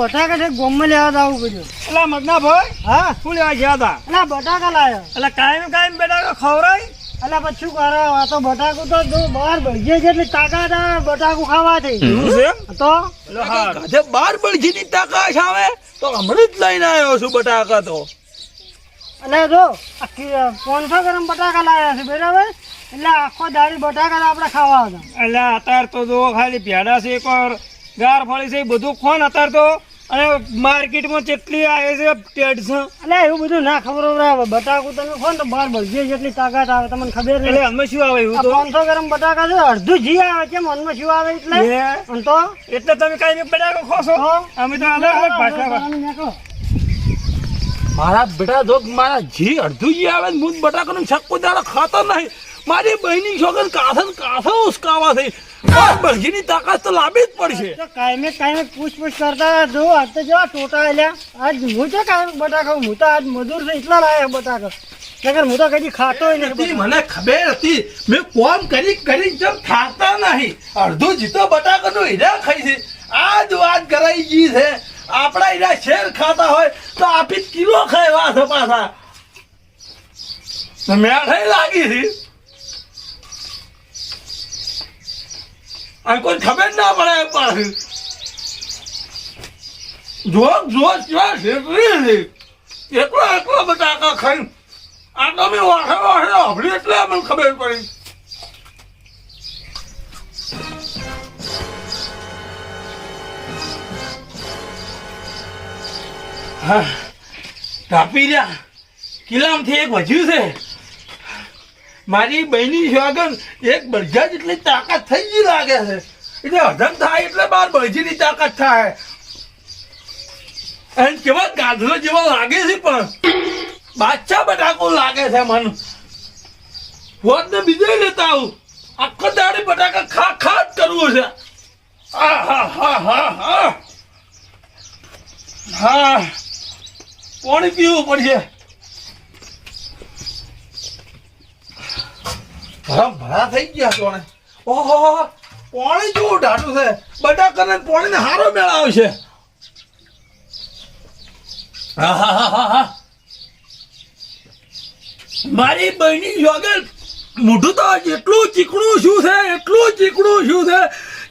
બટાકા છે ગોમમાં લેવા આવું પડ્યું. એટલે મગના ભાઈ હા? શું લેવા ગયા હતા? એટલે બટાકા લાયો. એટલે કાયમ કાયમ બેટા ખવરાય એટલે પછી શું કરે? આ તો બટાકુ તો જો બહાર બળજે છે એટલે તાકાત આવે બટાકું ખાવાથી? તો? એટલે હા આજે બાર તાકાત આવે તો હમણાં જ લઈને આવ્યો છું બટાકા તો. એટલે જો પાંચસો ગ્રામ બટાકા લાવ્યા છે બરાબર? એટલે આખો દાડી બટાકા આપણે ખાવા હતા. એટલે અત્યારે તો જો ખાલી ભેડા છે એક વાર ગાર ફળી છે એ બધું ખોન અત્યારે તો. અને માર્કેટમાં કેટલી આવે છે ટેડ છે એટલે એવું બધું ના ખબર આવે બટાકું તમે ખો ને બાર બધી જેટલી તાકાત આવે તમને ખબર નહીં અમે શું આવે એવું તો? પાંચસો ગ્રામ બટાકા છે અડધું જી આવે છે મનમાં શું આવે એટલે? તો? એટલે તમે કઈ બટાકો ખો છો? હા. અમે તો અલગ અલગ ભાષા મારા બેટા જો મારા જી અડધું જી આવે ને હું બટાકાનું છક્કો દાડો ખાતો નહીં. મારી બહેની છોકરી કાથન કાથે ઉસકાવા થઈ. બાર તાકાત તો લાંબી જ પડશે. તો કાયમે કાયમે પૂછપૂછ કરતા જો આજ તો જેવા ટોટા આલ્યા. આજ હું છે કાયમ બટાકા હું તો આજ મજૂર છે એટલા લાયા બટાકા હું તો કદી ખાતો હતી નથી મને ખબર હતી મેં કોમ કરી કરી જમ ખાતા નહીં. અડધું જીતો બટાકાનું હીરા ખાઈ છે. આજ વાત કરાઈ ગઈ છે. આપણા હીરા શેર ખાતા હોય તો આપી કિલો ખાય વાત પાછા. મેઠાઈ લાગી છે. આ કોઈ ખબર ના પડે પાછી જો જો જો શેતરી એટલો એકલો બટાકા ખાઈ. આ તમે વાસે વાસે અભડી એટલે મને ખબર પડી. હા તાપી રહ્યા. કિલ્લામાંથી એક વધ્યું છે. મારી બહેની આગળ એક બળજા જેટલી તાકાત થઈ ગઈ લાગે છે. એટલે હજમ થાય એટલે બાર બળજીની તાકાત થાય. અને કેવા ગાધલો જેવા લાગે છે પણ. બાદશાહ બટાકો લાગે છે મને. વોટ ને બીજે લેતા આવું. આખો દાડી બટાકા ખા ખા જ કરવું છે. આ હા હા હા હા. હા. પાણી પીવું પડશે. ભરા થઈ ગયા જોણે ઓહો, પાણી જેવું ઢાટું છે. બધા કરે પાણી ને હારો મેળ આવશે. મારી બહેની જોગર મોઢું તો એટલું ચીકણું શું છે? એટલું ચીકણું શું છે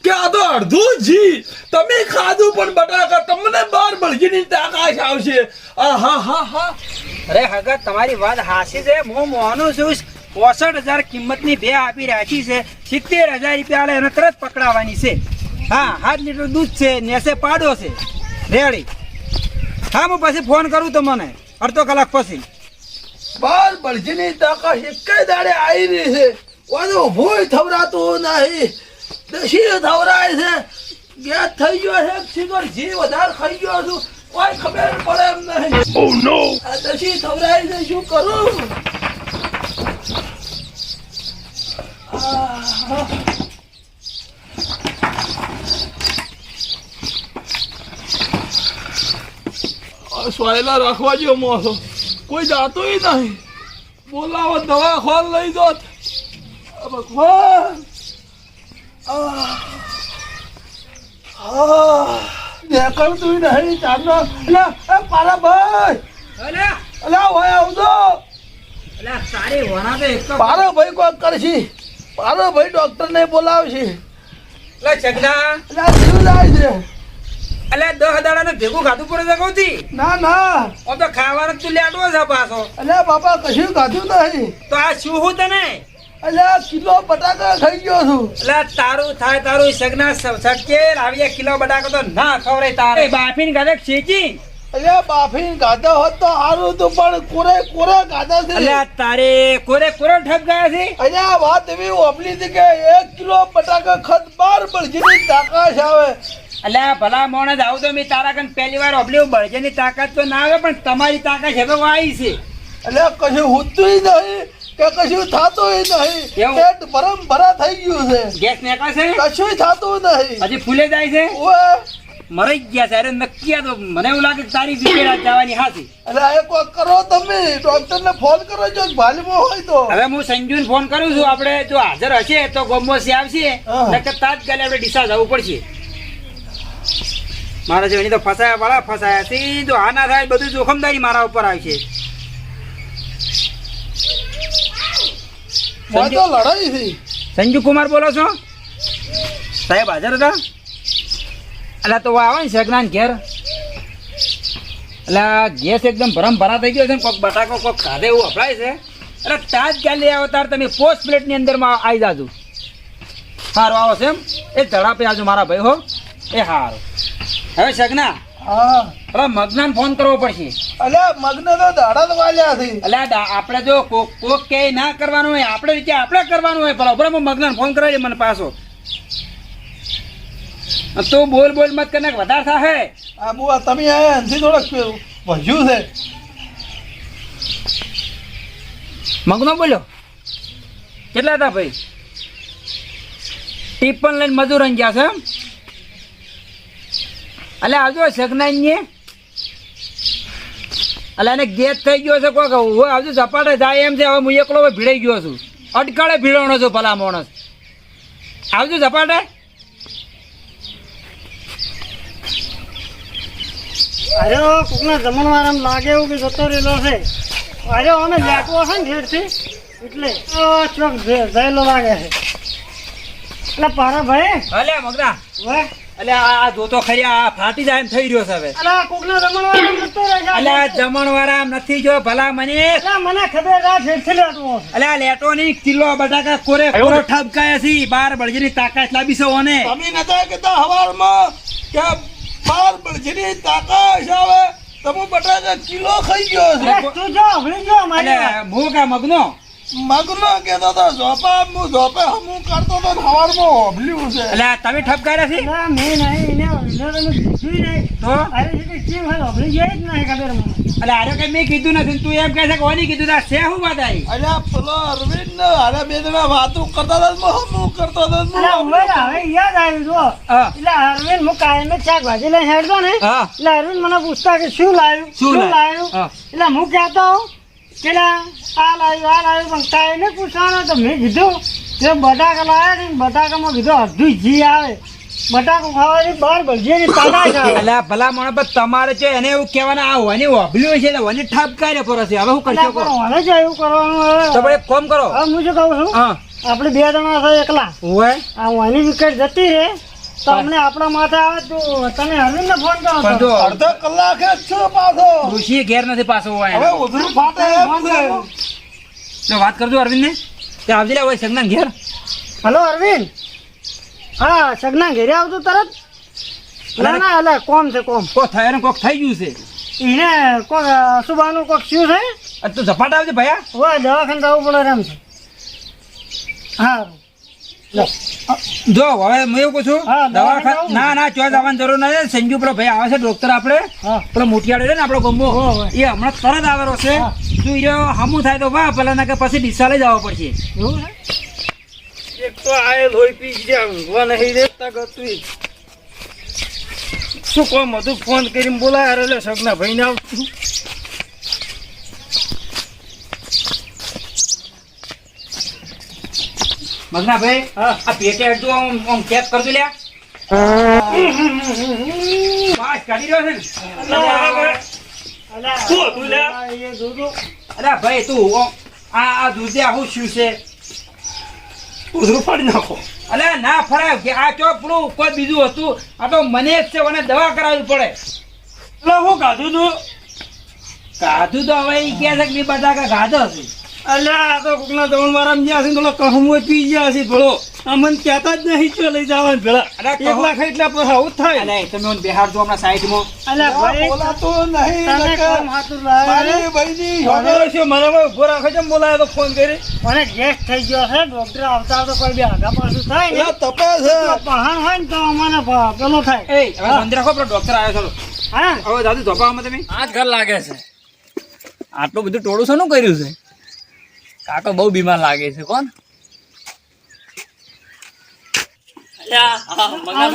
કે આ તો અડધું જી તમે ખાધું પણ બટાકા તમને બાર બળજીની તાકાત આવશે. આ હા હા હા અરે હગત તમારી વાત હાસી છે. હું મોહનું છું. પોસઠ હજાર કિંમતની બે આપી રાખી છે. સિત્તેર હજાર રૂપિયા આલે એને તરત પકડાવાની છે. હા સાત લીટર દૂધ છે નેસે પાડો છે. રેડી. હા હું પછી ફોન કરું તમને અડધો કલાક પછી. બાર બળજીની તાકાત એક દાડે આવી રહી છે. ઓનું ભૂય થવરાતું નહીં. દશી થવરાય છે. ગેસ થઈ ગયો છે સિગર જી વધારે ખાઈ ગયો છું. કોઈ ખબર પડે એમ નહીં. ઓ નો દશી થવરાય છે શું કરું આહ. આ સોયલા રાખવા જેવો મોસો કોઈ જાતો નહીં. બોલાવો દવા ખોલ લઈ દો ભગવાન. આહ. નહીં ચાંદો એટલે પારાભાઈ અલ્યા અલા. આવજો. અલ્યા તારી વણા તો એક તો પારાભાઈ કોઈ કરશી. પારાભાઈ ડોક્ટર ને બોલાવશે લે ચગડા એટલે શું જાય છે. અલ્યા દસ દાડાને ભેગું ખાધું પડે છે કહું ના ના. ઓ તો ખાવાનું તું લેડવો છે પાછો. અલે બાપા કશું ખાધું નહીં તો આ શું હું તને? એટલે કિલો બટાકા ખાઈ ગયો છું. એટલે તારું થાય તારું સગના સટકે લાવીએ કિલો બટાકો તો ના ખવરે તારે. બાફીને ઘરે શેકી? એટલે બાફી ગાધો હોત તો સારું હતું પણ કોરે કોરે ગાધા છે? તારે કોરે કોરે ઠપ ગયા છે? અહીંયા વાત એવી ઓપલી કે એક કિલો બટાકા ખત બાર બળજીની તાકાત આવે અલ્યા ભલા મોણસ આવું તો મેં તારા કન પહેલી વાર ઓબલ્યું બળજેની તાકાત તો ના આવે પણ તમારી તાકાત હવે આવી છે. એટલે કશું હોતું નહીં કે કશું થતું નહીં? પેટ ભરમ ભરા થઈ ગયું છે. ગેસ નેકા છે કશું થતું નહીં. હજી ફૂલે જાય છે? ઓએ, મરી જ ગયા છે. અરે નક્કી આ તો મને એવું લાગે તારી રિપેર જવાની હાથી એટલે એક વાર કરો તમે. ડોક્ટર ને ફોન કરો જો ભાલીમાં હોય તો. હવે હું સંજુને ફોન કરું છું. આપણે જો હાજર હશે તો ગોમોસી આવશે. હા. નકર તાત્કાલિક આપણે ડીસા જવું પડશે. મારા જેવની તો ફસાયા વાળા ફસાયા સીધો આ ના થાય બધું જોખમદારી મારા ઉપર આવશે. સંજુ કુમાર બોલો છો? સાહેબ હાજર હતા? એટલે તો આવે ને શેખનાન ઘેર. એટલે ગેસ એકદમ ભરમ ભરા થઈ ગયો છે ને કોઈક બટાકો કોઈક ખાધે એવું વપરાય છે. એટલે તાજ લઈ આવો તાર? તમે પોસ્ટ પ્લેટની અંદરમાં આવી જાજો. સારું આવો છે એમ. એ ઝડાપે આવજો મારા ભાઈ હો. એ સારું હવે હા. હવે મગનાન ફોન કરવો પડશે. અલ્યા મગ્ન તો દાડા તો વાલ્યા છે. એટલે આપણે જો કોક કોક કે ના કરવાનું હોય આપણે રીતે આપણે કરવાનું હોય બરાબર મગનાન ફોન કરાવી મને પાછો. તું બોલ બોલ મત કરીને વધારે થાય આ બુઆ તમે આયા એનથી થોડોક ભજ્યું છે. મગનો બોલ્યો? કેટલા હતા ભાઈ? ટીપન લઈને મજૂર અહીં ગયા છે એમ? એટલે આવજો સગનાઈ ને એટલે એને ગેસ થઈ ગયો છે કોક. હું આવજો ઝપાટે જાય એમ છે. હવે હું એકલો ભીડાઈ ગયો છું. અટકાળે ભીડવાનો છું ભલા માણસ. આવજો ઝપાટે. અરે કોકના જમણવાર આમ લાગે એવું કે જતો રહેલો છે. અરે અમે લેટવો છે ને ઘેરથી એટલે ચોક જયેલો લાગે છે. એટલે પારા ભાઈ અલે મગના વાહ. એટલે આ જોતો ખરી આ ફાટી જાય એમ થઈ રહ્યો છે હવે. આ કોકના જમણવાર આમ જતો રહે આ જમણવાળા આમ નથી જો ભલા મને. એટલે મને ખબર આ ઠેરથી લેટવો અલ્યા લેટો ની કિલો બટાકા કોરે કોરો ઠબકાય છે બાર બળજીની તાકાત લાવી છે ઓને. તમે નતા કહેતા હવારમાં કે બાર બળજીની તાકાશ આવે તમે બટાકા કિલો ખાઈ ગયો છે. તું જો હમણાં જો મારે હું કા મગનો? મગનો કેતો તો ઝોપા હું ઝોપે હમું કરતો તો હવારમાં હોભલ્યું છે. એટલે તમે ઠપકાયા છે? ના, મેં નહીં એને નહીં તો અરે કે નહીં કઈ મેં કીધું નથી તું એમ કહે છે કે કીધું તા હું વાત આવી અલ્યા પેલો અરવિંદ ને બે જણા વાતો કરતા કરતો અરે એટલે અરવિંદ હું કાયમ જ શાકભાજી લઈને હેડતો ને એટલે અરવિંદ મને પૂછતા કે શું લાવ્યું શું શું લાવ્યું? એટલે હું કહેતો કે લા, આ લાવ્યું આ લાવ્યું પણ કાંઈ પૂછવાનું તો મેં કીધું કે બટાકા લાવ્યા ને બટાકામાં કીધું અડધું જી આવે બટાકો ખાવાની બાર ભજીયાની તાકાત આવે એટલે ભલા મને પણ તમારે છે એને એવું કહેવાના આ ઓની ઓભલ્યું છે એટલે ઓની ઠપકારે પર છે હવે હું કરશો કહો? હવે જ એવું કરવાનું તો ભાઈ કોમ કરો. હવે હું શું કહું છું? હા. આપણે બે જણા છે એકલા. હોય આ વિકેટ જતી રે તો અમને આપણા માથે આવે તો તમે અરવિંદને ફોન કરો પણ જો અડધો કલાક જ છો પાછો. ઋષિ ઘેર નથી પાછો હોય હવે ઉધરું ફાટે તો વાત કરજો અરવિંદ ને તે આવજે લે હોય સગના ઘેર. હલો અરવિંદ. હા સગના ઘેરે આવતું તરત. ના ના એટલે કોમ છે કોમ. કોક થાય ને કોક થઈ ગયું છે. એને કોક સુબાનું કોક શું છે? આ તો ઝપાટ આવજે ભયા. વાહ દવાખાને જવું પડે એમ છે. હા. જો હવે હું એવું કહું છું દવાખાને ના ના ચો જવાની જરૂર નથી. સંજુ પેલો ભાઈ આવે છે ડોક્ટર આપણે. પેલો મોટિયાડો છે ને આપણો ગમો. એ હમણાં તરત આવેલો છે. તું એ હમું થાય તો વાહ પેલા ના કે પછી ડિસ્ચાર્જ જવા પડશે. એવું છે? ફોન કરીને બોલાય અરે લે સગના ભાઈને આવતું મગના ભાઈ આ પેટે અડધું આમ આમ લ્યા કાઢી રહ્યો છે ભાઈ, તું, આ આ દૂધે આવું શું છે? ઉધરું ફાડી નાખો. અલે ના ફરાય. કે આ ચોપડું કોઈ બીજું હતું? આ તો મને જ છે મને દવા કરાવવી પડે. એટલે હું કાઢું તું? કાધું તો હવે એ કહે છે કે બધા કાધો છે અલ્યા આ તો કોકના દમણ મારા ગયા છે પેલો કહું પી ગયા છે ભલો. કહેતા જ નહીં ચો લઈ જવાનું પેલા એકલા ખાઈ એટલે પછી આવું થાય. અલે તમે મને બેહાડજો હમણાં સાઈડમાં. અલા, ભાઈ બોલાતું નહીં તમે નકર કોમ હાથું મારી ને? ભાઈની મને મને હવે ઊભો રાખે છે બોલાયો તો ફોન કરી. મને ગેસ થઈ ગયો છે ડોક્ટર આવતા તો કોઈ બી આગા પાછું થાય ને. તો પહાણ હોય ને તો અમને પ- થાય. એ હવે મંદિર રાખો પેલો ડોક્ટર આવ્યો છે હા. હવે દાદુ તમે? ઘર લાગે છે. આટલું બધું ટોળું શું કર્યું છે? કાકો બહુ બીમાર લાગે છે કોણ? આ આ આ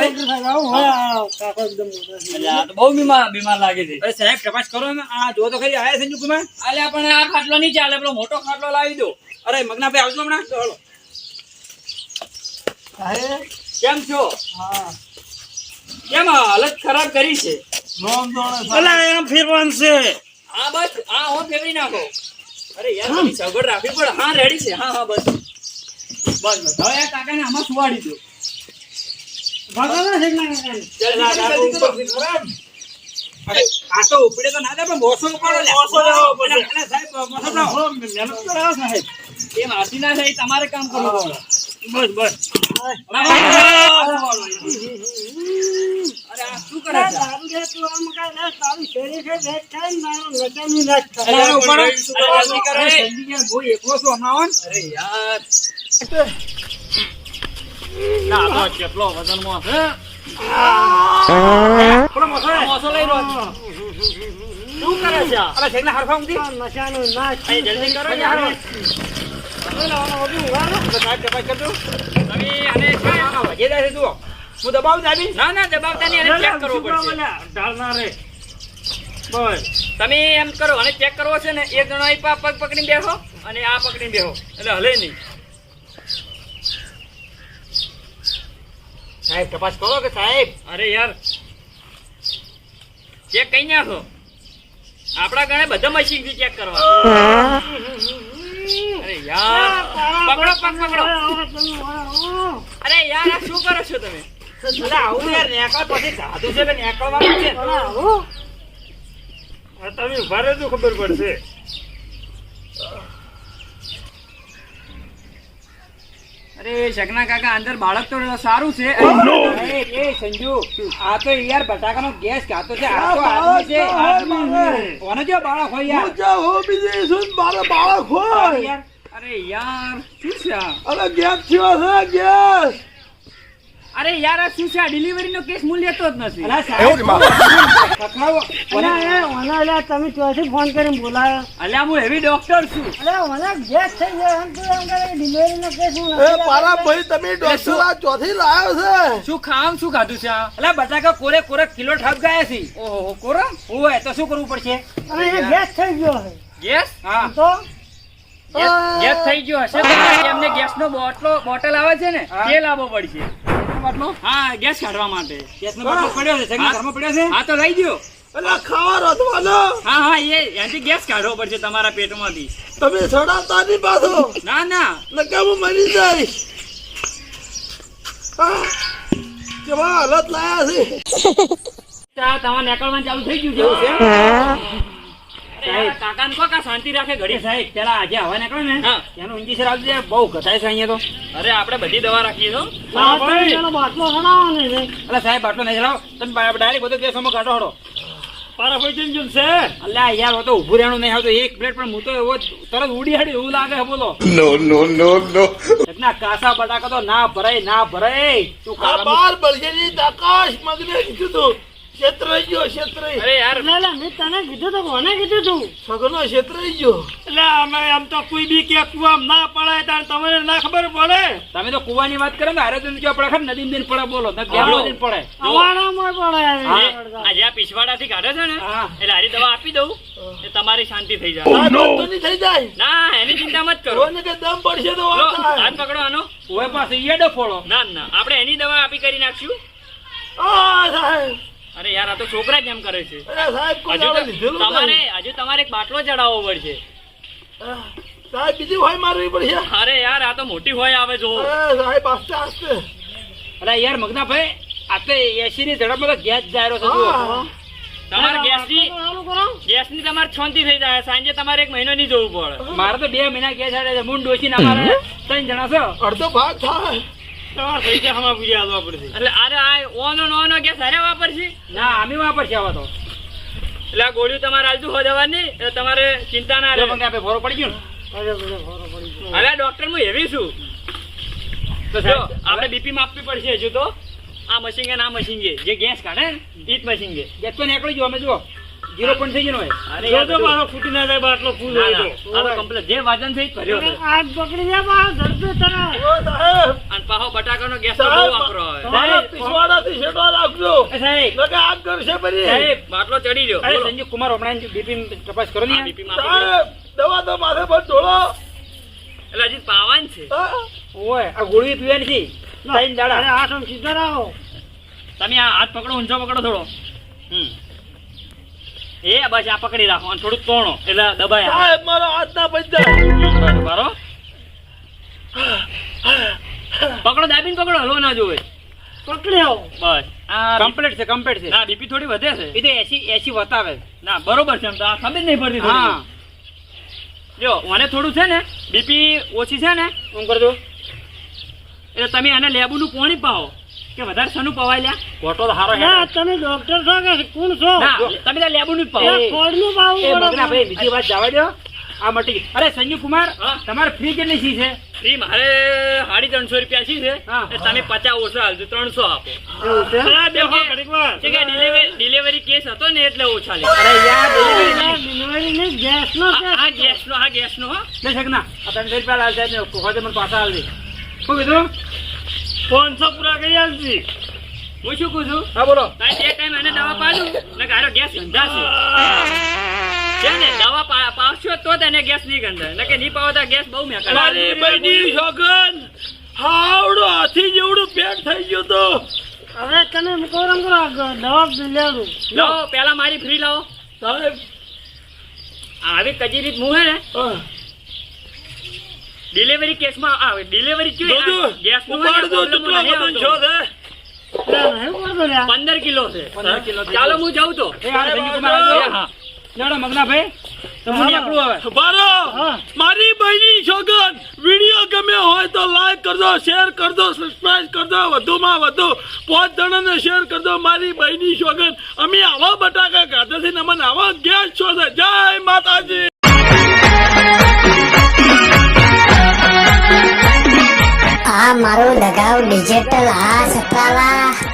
આ બહુ બીમાર બીમાર લાગે છે. અરે સાહેબ તપાસ કરો આ જો તો ખરી આયા સંજુ કુમાર અલ્યા પણ આ ખાટલો નહીં ચાલે પેલો મોટો ખાટલો લાવી દો. અરે મગના ભાઈ આવજો હમણાં. ચાલો કેમ છો? હા. કેમ હાલત ખરાબ કરી છે? અલા એમ ફેરવાન છે. હા બસ હા હું ફેરવી નાખો. અરે યાર તમે સગવડ રાખવી પડે. હા રેડી છે. હા હા બસ. બસ બસ. હવે આ કાકાને આમાં સુવાડી દો. ભગવાન છે ના કાકા ઉપરથી ખરાબ. અરે આ તો ઉપડે તો ના દે પણ મોસો ઉપાડો લે મોસો લેવો પડશે. અને- અને સાહેબ મોસો લાવો. મહેનત કરાવો સાહેબ. એ માસી ના થાય તમારે કામ કરવું પડે. બસ બસ. અરે આ શું કરે છે? દારૂ લે તું આમ કાંઈ ના, તારું શરીર છે થાય ને મારું લગાડનું ના જ અરે આ જલ્દી કરો. જલ્દી યાર, બહુ એકલો છું હમણાં અરે યાર. ના તો કેટલો વજનમાં છે? પેલો મોસો? મોસો લઈ લો. શું કરે છે? અરે ઊંધી. જલ્દી કરો યાર. હું દબાવું દાબી ના ના દબાવતા નહીં ચેક કરવો પડશે તમે એમ કરો અને ચેક કરવો છે ને એક જણો પગ પકડીને બેહો અને આ પકડીને બેહો એટલે હલે નહીં સાહેબ તપાસ કરો કે સાહેબ. અરે યાર ચેક કઈ નાખો આપણા ગણે બધા મશીનથી ચેક કરવા. અરે યાર આ શું કરો છો તમે? આવું યાર, નેકળ, પછી સાધુ છે કે નેકળવાનું તમે ઊભા રહેજો, ખબર પડશે. અરે શકના કાકા અંદર બાળક તો સારું છે. એ, એ સંજુ આ તો યાર બટાકાનો ગેસ ખાતો છે આ તો આદમી છે. કોને જો બાળક હોય યાર? જો હો બીજી શું મારો બાળક હોય. યાર અરે યાર શું છે અરે ગેસ થયો છે ગેસ. અરે યાર આ શું છે? આ ડિલિવરી નો કેસ મૂલ્ય તો જ નથી. તમે ચોથી ફોન કરીને બોલાયો. અલ્યા હું એવી ડોક્ટર છું. અરે મને ગેસ થઈ ગયો. એમ તું એમ કરે ડિલિવરીનો કેસ હું એ નથી ભાઈ તમે ડોક્ટર આ ચોથી લાવ્યો છે? શું ખામ શું ખાધું છે આ? બટાકા કોરે કોરે કિલો ઠપ ગયા છે. ઓહો કોરો? ઓય તો શું કરવું પડશે? અરે એને ગેસ થઈ ગયો છે. ગેસ હા. તો? ગેસ ગેસ થઈ ગયો હશે. એમને ગેસ નો બોટલો બોટલ આવે છે ને તે લાવવો પડશે. બાટલો? હા ગેસ કાઢવા માટે. ગેસનો બાટલો પડ્યો છે જગના ઘરમાં પડ્યો છે? હા તો લઈ ગયો. એટલે ખાવા રોધવાનો. હા હા એ એનાથી ગેસ કાઢવો પડશે તમારા પેટમાંથી. તમે સડાતા નહીં પાછો. ના ના. નકે હું મરી જઈશ. કેવા હાલત લાયા છે. તમારે નીકળવાનું ચાલુ થઈ ગયું છે કાકાને કહો કે શાંતિ રાખે ઘડી. સાહેબ પેલા આજે હવા નીકળે ને એનું ઇન્જેક્શન આપજો યાર, બહુ ઘટાય છે અહીંયા તો. અરે આપણે બધી દવા રાખીએ છો. આ તો એનો બાટલો સડાવવાનો છે. અલા સાહેબ બાટલો નહીં ચલાવો તમે ડાયરેક્ટ બધો ગેસમાં કાઢો હડો. પારાફોઈટિન જેમ છે અલ્યા યાર હું તો ઊભું રહેવાનું નહીં આવતો. એક પ્લેટ પણ હું તો એવો તરત ઉડી હાડી એવું લાગે બોલો. નો નો નો નો એટલા કાસા બટાકા તો ના ભરાય ના ભરાય. તું બાર આકાશ મગને કીધું તું ગયો ક્ષેત્રઈ અરે યાર. લે, લે, મેં તને કીધું તો કોને કીધું તું? સગનો ક્ષેત્રઈ ગયો. એટલે અમે આમ તો કોઈ બી કે કુવામ ના પડે તાર તમને ના ખબર પડે? તમે તો કુવાની વાત કરો ને હારે તો જો પડે ખબર નદી દિન પડે બોલો ને ગેમમાં દિન પડે અવાડામાં પડે આ જે આ કાઢે છે ને એટલે હારી દવા આપી દઉં તમારી શાંતિ થઈ જાય. ની થઈ જાય. ના એની ચિંતા મત કરો. કે દમ પડશે તો હાથ પકડો આનો. ઓય પાસે ઈયડો ફોડો. ના ના આપણે એની દવા આપી કરી નાખશું. આ સાહેબ. અરે યાર આ તો છોકરા જેમ કરે છે. અરે સાહેબ કોઈ હજુ દાડે તો લીધેલું તમારે. હજુ તમારે એક બાટલો ચડાવવો પડશે. સાહેબ બીજી હોય મારવી પડશે. અરે યાર આ તો મોટી હોય આવે જો. સાહેબ આસ્તે આસ્તે. અરે યાર મગના ભાઈ આ તો એસી ની ઝડપમાં તો ગેસ જાયરો છે તમારે ગેસની ગેસની તમારે છોંતી થઈ જાય. સાંજે તમારે એક મહિનો નહીં જોવું પડે. મારે તો બે મહિના ગેસ આવે છે. મૂન ડોસી ના મારે. ત્રણ જણા છો. અડધો ભાગ થાય. પૂરી પડશે? એટલે અરે આ ઓનો ગેસ વાપરશે? ના અમે વાપરશે આવા તો. એટલે આ ગોળીઓ તમારે હાલતું હો જવાની એટલે તમારે ચિંતા ના રહે. પડી ગયો ને? અરે બધે ફોરો પડી ગયો. અરે ડોક્ટર હું એવી છું. તો જો આપણે બીપી માપવી પડશે હજુ તો. આ મશીન કે ના મશીન ગે જે ગેસ કાઢે ને ઈ જ મશીન કે ગેસ તો નીકળી જો અમે જો જીરો પણ થઈ ગયો અરે જો તો બધું- ફૂટી ના જાય બાટલો ફૂલ હોય તો. આ તો જે વજન થઈ જ ભર્યો આગ પકડી જાય બા ધરતી તરફ ઓ સાહેબ. અન પાહો બટાકાનો ગેસ તો બહુ વાપરો મારા પિછવાડાથી છેટો રાખજો સાહેબ. લગે આગ કરશે પરી. સાહેબ બાટલો ચડી ગયો. અરે સંજીવ કુમાર હમણાં બીપી તપાસ કરો ને? બીપી માં સાહેબ દવા તો માથે પર ઢોળો. એટલે હજી પાવાન છે. ઓય. આ ગોળી પીવાની છે. ત્રણ દાડા. અરે આ તમે સીધા રહો. તમે આ હાથ પકડો ઊંચો પકડો થોડો. હમ. એ બસ આ પકડી રાખો અને થોડુંક તોણો એટલે દબાય આવે. મારો હાથ હાથના પૈસા બસ પકડો દાબીને પકડો હલવો ના જોવે. પકડ્યો. બસ. આ કમ્પ્લીટ છે કમ્પ્લીટ છે. ના બીપી થોડી વધે છે. એ તો એસી એસી વતાવે. ના બરોબર છે એમ તો આ ખબર નહીં પડતી હા. જો મને થોડું છે ને બીપી ઓછી છે ને હું કરજો? એટલે તમે એને લેબુનું પાણી પાવો. કે વધારે શેનું પવાય લ્યા? ફોટો તો ના તમે ડોક્ટર છો કે કોણ છો? તમે તો લેબુ નું પાવો. કોડનું પાવું એ. મગના ભાઈ બીજી વાત જવા દો આ મટી અરે સંજુ કુમાર તમારે ફ્રી કેટલી સી છે? ફ્રી મારે સાડી ત્રણસો રૂપિયા છે છે. તમે પચાસ ઓછા હાલજો ત્રણસો આપો. હા, ડિલિવરી કેસ હતો ને એટલે ઓછા લે. અરે યાર. ડિલિવરી ને ગેસ નો હા ગેસ નો હા ગેસ નો લે શેખ ના આ ત્રણસો રૂપિયા લાલ જાય ને મને પાછા હાલ દે. શું કીધું? પાંચસો પૂરા કરી આલજી. હું શું કહું છું? હા બોલો. બે ટાઈમ એને દવા પાડું ને ગારો ગેસ ગંધાશે. છે ને દવા પાવશો તો તેને ગેસ નહીં ગંધાય. ને કે નહીં પાવો તો ગેસ બહુ મેં મારી બહેની શોગન હાવડો હાથી જેવડું પેટ થઈ ગયું તો. હવે તને મૂકો રંગ કરો, દવા લેવું લો. પેલા મારી ફ્રી લાવો. સાહેબ. આવી કચેરી હું હે ને હા. ડિલિવરી કેસમાં આવે. ડિલિવરી દોદુ ગેસ પંદર કિલો છે. 15 કિલો છે. ચાલો હું જાઉં તો. એ આ સંજુ કુમાર હા. આવજો. હા. લેવડો મગના ભાઈ તમને નીકળું હવે બારો હા. મારી બહેની શોગન વીડિયો ગમે હોય તો લાઈક કરજો શેર કરજો સબસ્ક્રાઇબ કરજો વધુમાં વધુ પાંચ જણાને શેર કરજો મારી બહેની શોગન અમે આવા બટાકા ખાધા ને અમને આવા ગેસ છો જય માતાજી. આ મારું લગાવ ડિજિટલ આ સતાલા